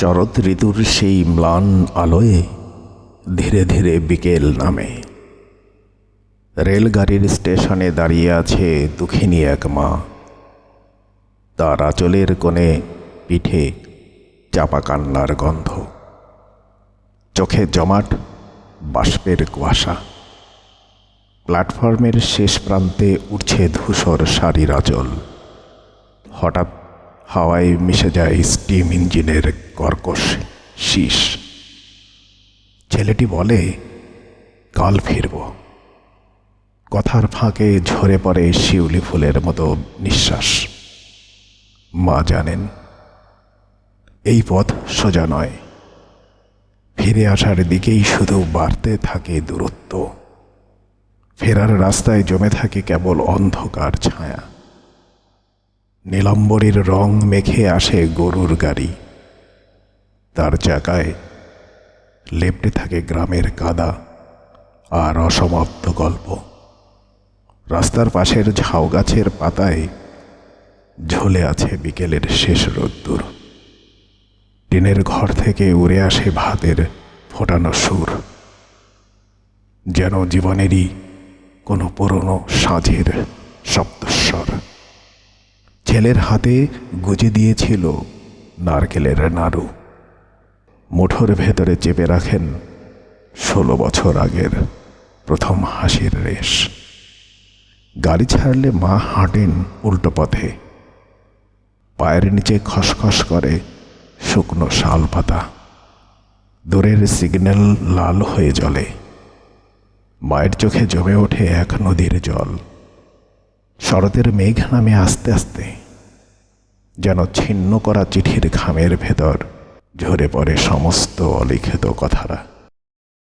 শরৎ ঋতুর সেই ম্লান আলোয় ধীরে ধীরে বিকেল নামে। রেলগাড়ির স্টেশনে দাঁড়িয়ে আছে দুঃখিনী এক মা। তার আঁচলের কোণে পিঠে চাপা কান্নার গন্ধ। চোখে জমাট, বাষ্পের কুয়াশা। প্ল্যাটফর্মের শেষ প্রান্তে উঠছে ধূসর শাড়ির আঁচল। হঠাৎ হাওয়ায় মিশে যায় স্টিম ইঞ্জিনের কর্কশ শীষ। ছেলেটি বলে, কাল ফিরব। কথার ফাঁকে ঝরে পড়ে শিউলি ফুলের মতো নিঃশ্বাস। মা জানেন, এই পথ সোজা নয়। ফিরে আসার দিকেই শুধু বাড়তে থাকে দূরত্ব। ফেরার রাস্তায় জমে থাকে কেবল অন্ধকার ছায়া। নীলাম্বরীর রং মেখে আসে গরুর গাড়ি। তার চাকায় লেপটে থাকে গ্রামের কাদা আর অসমাপ্ত গল্প। রাস্তার পাশের ঝাউ গাছের পাতায় ঝুলে আছে বিকেলের শেষ রোদ্দুর। টিনের ঘর থেকে উড়ে আসে ভাতের ফোটানো সুর। যেন জীবনেরই কোনো পুরনো সাঁঝের সপ্তস্বর ছেলের হাতে গুজে দিয়েছিল নারকেলের নাড়ু। মুঠোর ভেতরে চেপে রাখেন ষোলো বছর আগের প্রথম হাসির রেশ। গাড়ি ছাড়লে মা হাঁটেন উল্টো পথে। পায়ের নিচে খসখস করে শুকনো শাল পাতা দূরের সিগন্যাল লাল হয়ে জ্বলে। মায়ের চোখে জমে ওঠে এক নদীর জল। শরতের মেঘ নামে আস্তে আস্তে যেন ছিন্ন করা চিঠির ঘামের ভেতর ঝরে পড়ে সমস্ত অলিখিত কথারা।